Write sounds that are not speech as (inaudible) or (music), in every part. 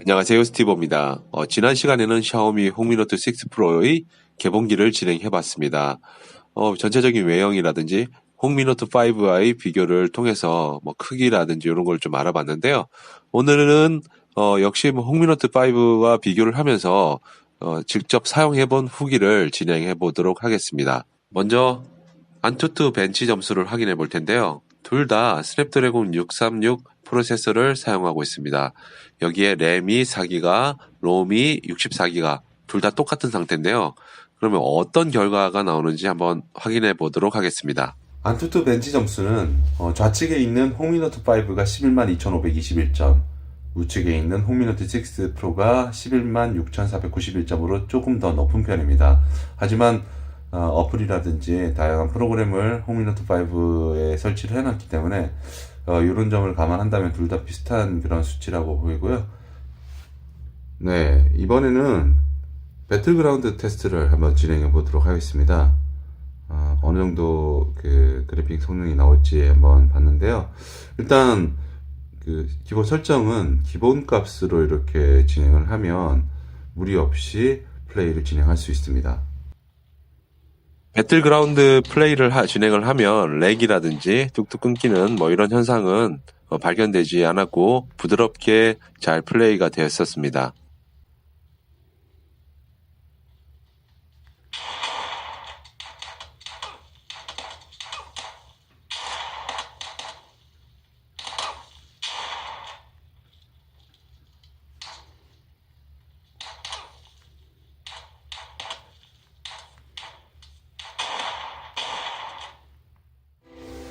안녕하세요 스티브입니다. 어, 지난 시간에는 샤오미 홍미노트 6 프로의 개봉기를 진행해봤습니다. 어, 전체적인 외형이라든지 홍미노트 5와의 비교를 통해서 뭐 크기라든지 이런 걸 좀 알아봤는데요. 오늘은 어, 역시 뭐 홍미노트 5와 비교를 하면서 어, 직접 사용해본 후기를 진행해 보도록 하겠습니다. 먼저 안투투 벤치 점수를 확인해 볼 텐데요. 둘 다 스냅드래곤 636 프로세서를 사용하고 있습니다. 여기에 램이 4기가, 롬이 64기가, 둘 다 똑같은 상태인데요. 그러면 어떤 결과가 나오는지 한번 확인해 보도록 하겠습니다. 안투투 벤치 점수는 어, 좌측에 있는 홍미노트 5가 11만 2,521점, 우측에 있는 홍미노트 6 프로가 11만 6,491점으로 조금 더 높은 편입니다. 하지만 어, 플이라든지 다양한 프로그램을 홍미노트 5에 설치를 해놨기 때문에 어, 이런 점을 감안한다면 둘 다 비슷한 그런 수치라고 보이고요. 네, 이번에는 배틀그라운드 테스트를 한번 진행해 보도록 하겠습니다. 아, 어느 정도 그 그래픽 성능이 나올지 한번 봤는데요. 일단 그 기본 설정은 기본 값으로 이렇게 진행을 하면 무리 없이 플레이를 진행할 수 있습니다. 배틀그라운드 플레이를 하- 진행을 하면 렉이라든지 뚝뚝 끊기는 뭐 이런 현상은 어, 발견되지 않았고 부드럽게 잘 플레이가 되었었습니다.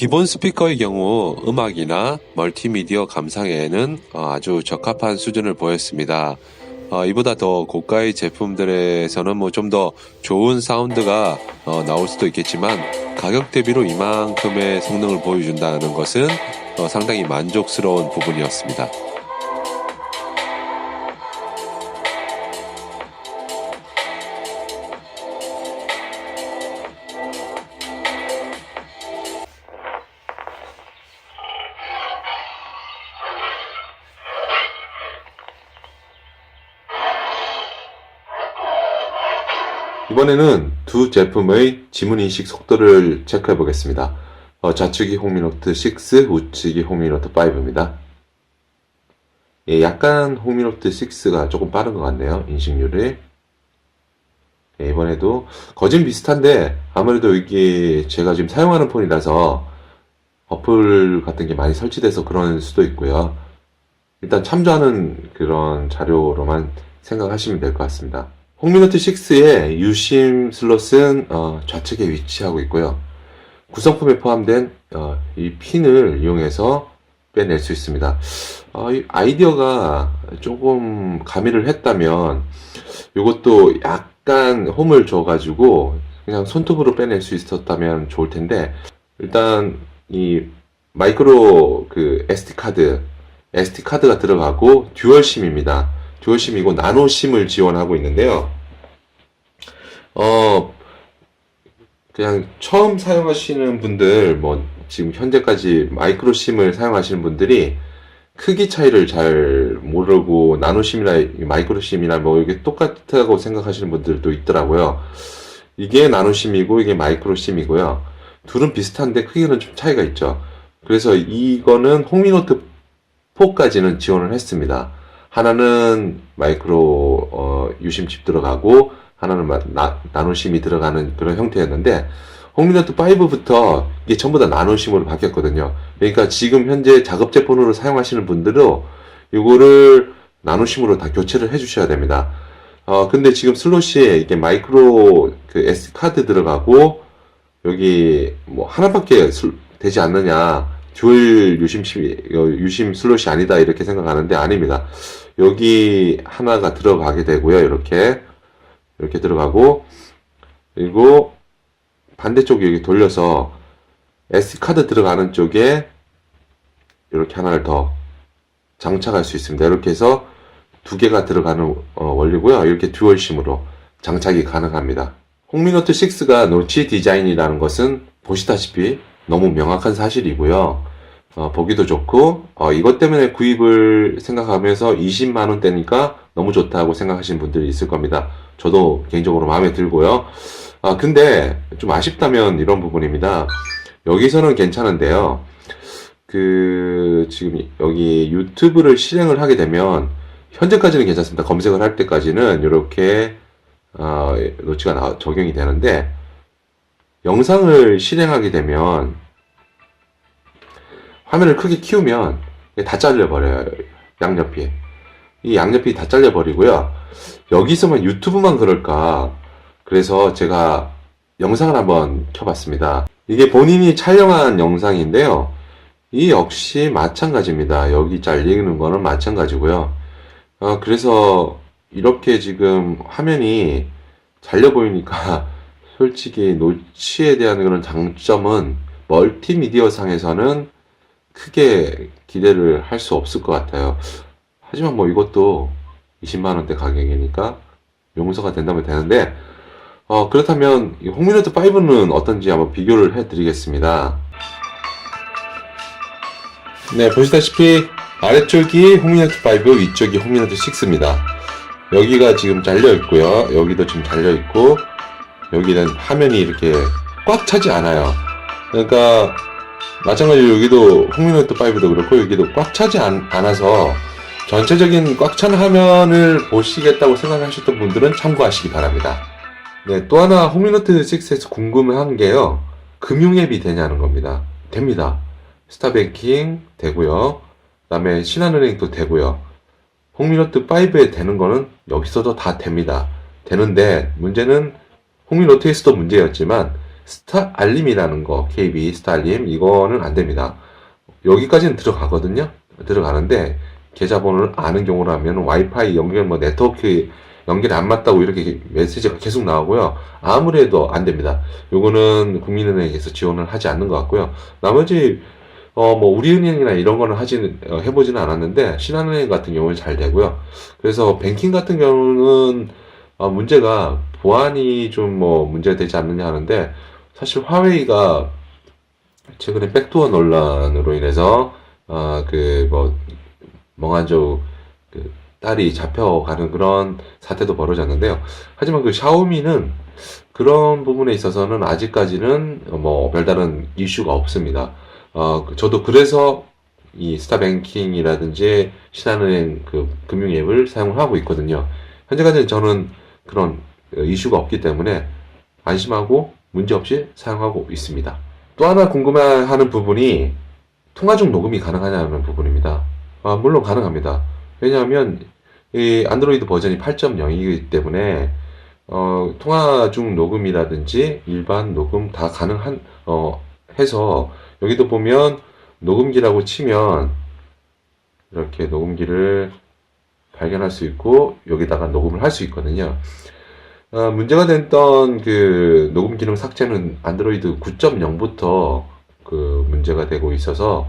기본 스피커의 경우 음악이나 멀티미디어 감상에는 어, 아주 적합한 수준을 보였습니다. 어, 이보다 더 고가의 제품들에서는 뭐 좀 더 좋은 사운드가 어, 나올 수도 있겠지만 가격 대비로 이만큼의 성능을 보여준다는 것은 어, 상당히 만족스러운 부분이었습니다. 이번에는 두 제품의 지문인식 속도를 체크해 보겠습니다. 어, 좌측이 홍미노트 6, 우측이 홍미노트 5입니다. 예, 약간 홍미노트 6가 조금 빠른 것 같네요. 인식률이. 예, 이번에도 거진 비슷한데 아무래도 이게 제가 지금 사용하는 폰이라서 어플 같은 게 많이 설치돼서 그런 수도 있고요. 일단 참조하는 그런 자료로만 생각하시면 될 것 같습니다. 홍미노트 6의 유심 슬롯은 어, 좌측에 위치하고 있고요. 구성품에 포함된 어, 이 핀을 이용해서 빼낼 수 있습니다. 어, 이 아이디어가 조금 가미를 했다면 이것도 약간 홈을 줘가지고 그냥 손톱으로 빼낼 수 있었다면 좋을 텐데 일단 이 마이크로 그 SD 카드 SD 카드가 들어가고 듀얼 심입니다. 듀얼심이고 나노심을 지원하고 있는데요. 어, 그냥 처음 사용하시는 분들, 뭐, 지금 현재까지 마이크로심을 사용하시는 분들이 크기 차이를 잘 모르고 나노심이나 마이크로심이나 뭐 이게 똑같다고 생각하시는 분들도 있더라고요. 이게 나노심이고 이게 마이크로심이고요. 둘은 비슷한데 크기는 좀 차이가 있죠. 그래서 이거는 홍미노트 4까지는 지원을 했습니다. 하나는 마이크로 어, 유심칩 들어가고 하나는 마- 나, 나노심이 들어가는 그런 형태였는데 홍미노트 5부터 이게 전부 다 나노심으로 바뀌었거든요. 그러니까 지금 현재 작업 제품으로 사용하시는 분들은 이거를 나노심으로 다 교체를 해주셔야 됩니다. 어 근데 지금 슬롯이 이게 마이크로 그 SD 카드 들어가고 여기 뭐 하나밖에 슬- 되지 않느냐 듀얼 유심 유심 슬롯이 아니다 이렇게 생각하는데 아닙니다. 여기 하나가 들어가게 되고요. 이렇게 이렇게 들어가고 그리고 반대쪽 여기 돌려서 SD 카드 들어가는 쪽에 이렇게 하나를 더 장착할 수 있습니다. 이렇게 해서 두 개가 들어가는 어, 원리고요. 이렇게 듀얼 심으로 장착이 가능합니다. 홍미노트 6가 노치 디자인이라는 것은 보시다시피 너무 명확한 사실이고요. 어, 보기도 좋고, 어, 이것 때문에 구입을 생각하면서 20만 원대니까 너무 좋다고 생각하시는 분들이 있을 겁니다. 저도 개인적으로 마음에 들고요. 아, 근데 좀 아쉽다면 이런 부분입니다. 여기서는 괜찮은데요. 그, 지금 여기 유튜브를 실행을 하게 되면, 현재까지는 괜찮습니다. 검색을 할 때까지는 이렇게, 어, 노치가 나- 적용이 되는데, 영상을 실행하게 되면, 화면을 크게 키우면 다 잘려버려요. 양옆이. 이 양옆이 다 잘려버리고요. 여기서만 유튜브만 그럴까. 그래서 제가 영상을 한번 켜봤습니다. 이게 본인이 촬영한 영상인데요. 이 역시 마찬가지입니다. 여기 잘리는 거는 마찬가지고요. 어, 그래서 이렇게 지금 화면이 잘려 보이니까 (laughs) 솔직히 노치에 대한 그런 장점은 멀티미디어 상에서는 크게 기대를 할 수 없을 것 같아요. 하지만 뭐 이것도 20만 원대 가격이니까 용서가 된다면 되는데 어, 그렇다면 이 홍미노트 5는 어떤지 한번 비교를 해 드리겠습니다. 네, 보시다시피 아래쪽이 홍미노트 5, 위쪽이 홍미노트 6입니다. 여기가 지금 잘려 있고요. 여기도 지금 잘려 있고 여기는 화면이 이렇게 꽉 차지 않아요. 그러니까 마찬가지로 여기도 홍미노트 5도 그렇고 여기도 꽉 차지 않, 않아서 전체적인 꽉 찬 화면을 보시겠다고 생각하셨던 분들은 참고하시기 바랍니다. 네, 또 하나 홍미노트 6에서 궁금한 게요. 금융 앱이 되냐는 겁니다. 됩니다. 스타뱅킹 되고요. 그다음에 신한은행도 되고요. 홍미노트 5에 되는 거는 여기서도 다 됩니다. 되는데 문제는 홍미노트에서도 문제였지만 스타 알림이라는 거, KB 스타 알림 이거는 안 됩니다. 여기까지는 들어가거든요. 들어가는데 계좌번호를 아는 경우라면 와이파이 연결 뭐 네트워크 연결이 안 맞다고 이렇게 메시지가 계속 나오고요. 아무래도 안 됩니다. 요거는 국민은행에서 지원을 하지 않는 것 같고요. 나머지 어 뭐 우리은행이나 이런 거는 하지는 어, 해보지는 않았는데 신한은행 같은 경우는 잘 되고요. 그래서 뱅킹 같은 경우는 어, 문제가 보안이 좀 뭐 문제가 되지 않느냐 하는데 사실 화웨이가 최근에 백도어 논란으로 인해서 멍한조 그 딸이 잡혀가는 그런 사태도 벌어졌는데요. 하지만 그 샤오미는 그런 부분에 있어서는 아직까지는 뭐 별다른 이슈가 없습니다. 어, 그- 저도 그래서 이 스타뱅킹이라든지 신한은행 그 금융 앱을 사용을 하고 있거든요. 현재까지는 저는 그런 어, 이슈가 없기 때문에 안심하고 문제없이 사용하고 있습니다. 또 하나 궁금해하는 부분이 통화 중 녹음이 가능하냐는 부분입니다. 아, 물론 가능합니다. 왜냐하면 이 안드로이드 버전이 8.0이기 때문에 어, 통화 중 녹음이라든지 일반 녹음 다 가능한 어, 해서 여기도 보면 녹음기라고 치면 이렇게 녹음기를 발견할 수 있고 여기다가 녹음을 할 수 있거든요. 어, 문제가 됐던 그 녹음 기능 삭제는 안드로이드 9.0부터 그 문제가 되고 있어서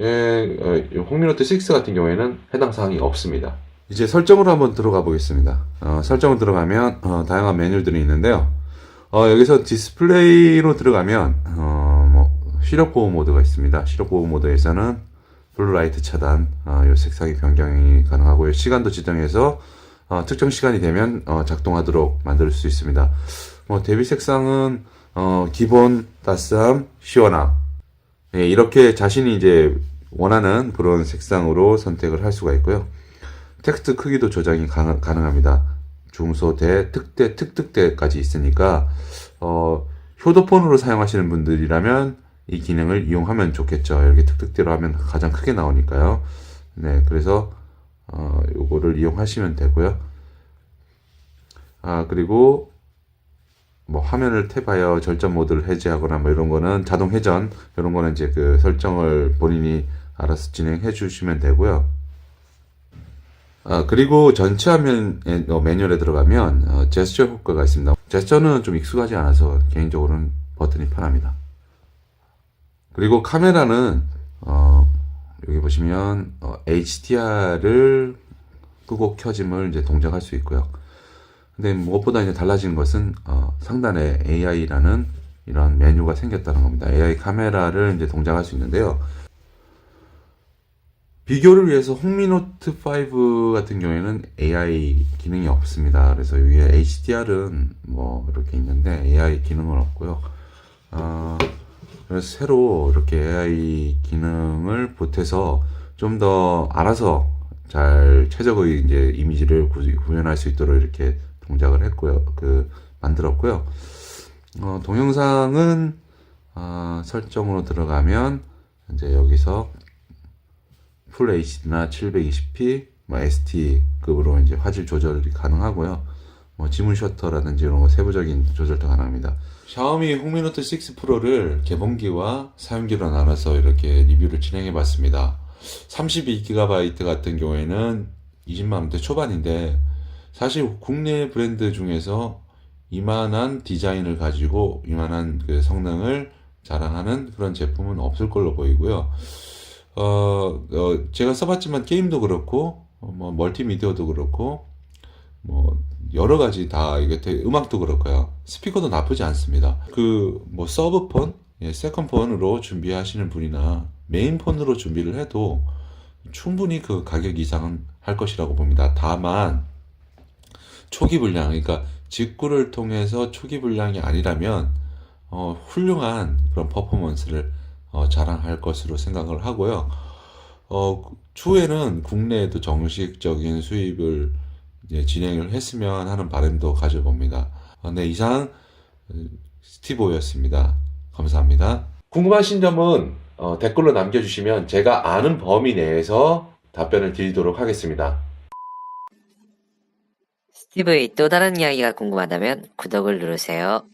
예, 어, 홍미노트 6 같은 경우에는 해당 사항이 없습니다. 이제 설정으로 한번 들어가 보겠습니다. 어, 설정을 들어가면 어, 다양한 메뉴들이 있는데요. 어, 여기서 디스플레이로 들어가면 어, 뭐 시력 보호 모드가 있습니다. 시력 보호 모드에서는 블루라이트 차단, 어, 요 색상이 변경이 가능하고요. 시간도 지정해서 어, 특정 시간이 되면 어, 작동하도록 만들 수 있습니다. 뭐 대비 색상은 어, 기본, 따스함, 시원함 예, 이렇게 자신이 이제 원하는 그런 색상으로 선택을 할 수가 있고요. 텍스트 크기도 조정이 가능, 가능합니다. 중소, 대, 특대, 특특대까지 있으니까 어, 휴대폰으로 사용하시는 분들이라면 이 기능을 이용하면 좋겠죠. 이렇게 특특대로 하면 가장 크게 나오니까요. 네, 그래서 어, 요거를 이용하시면 되고요. 아, 그리고 뭐 화면을 탭하여 절전 모드를 해제하거나 뭐 이런 거는 자동 회전 이런 거는 이제 그 설정을 본인이 알아서 진행해 주시면 되고요. 아, 그리고 전체 화면 어, 매뉴얼에 들어가면 어, 제스처 효과가 있습니다. 제스처는 좀 익숙하지 않아서 개인적으로는 버튼이 편합니다. 그리고 카메라는 어, 여기 보시면 어, HDR을 끄고 켜짐을 이제 동작할 수 있고요. 근데 무엇보다 이제 달라진 것은 어, 상단에 AI라는 이런 메뉴가 생겼다는 겁니다. AI 카메라를 이제 동작할 수 있는데요. 비교를 위해서 홍미노트 5 같은 경우에는 AI 기능이 없습니다. 그래서 위에 HDR은 뭐 이렇게 있는데 AI 기능은 없고요. 아, 그래서 새로 이렇게 AI 기능을 보태서 좀 더 알아서 잘 최적의 이제 이미지를 구, 구현할 수 있도록 이렇게 동작을 했고요. 그 만들었고요. 어, 동영상은 아, 설정으로 들어가면 이제 여기서 풀 HD나 720p, 뭐 ST급으로 이제 화질 조절이 가능하고요. 뭐 지문 셔터라든지 이런 거 세부적인 조절도 가능합니다. 샤오미 홍미노트 6 프로를 개봉기와 사용기로 나눠서 이렇게 리뷰를 진행해 봤습니다. 32GB 같은 경우에는 20만 원대 초반인데 사실 국내 브랜드 중에서 이만한 디자인을 가지고 이만한 그 성능을 자랑하는 그런 제품은 없을 걸로 보이고요. 어, 어, 제가 써봤지만 게임도 그렇고, 어, 뭐, 멀티미디어도 그렇고, 뭐, 여러 가지 다, 이게 되게 음악도 그렇고요. 스피커도 나쁘지 않습니다. 그, 뭐, 서브폰, 예, 세컨폰으로 준비하시는 분이나 메인폰으로 준비를 해도 충분히 그 가격 이상은 할 것이라고 봅니다. 다만, 초기 분량, 그러니까 직구를 통해서 초기 분량이 아니라면, 어, 훌륭한 그런 퍼포먼스를 어, 자랑할 것으로 생각을 하고요. 어, 추후에는 국내에도 정식적인 수입을 이제 진행을 했으면 하는 바람도 가져봅니다. 어, 네, 이상 어, 스티브였습니다. 감사합니다. 궁금하신 점은 어, 댓글로 남겨주시면 제가 아는 범위 내에서 답변을 드리도록 하겠습니다. 스티브의 또 다른 이야기가 궁금하다면 구독을 누르세요.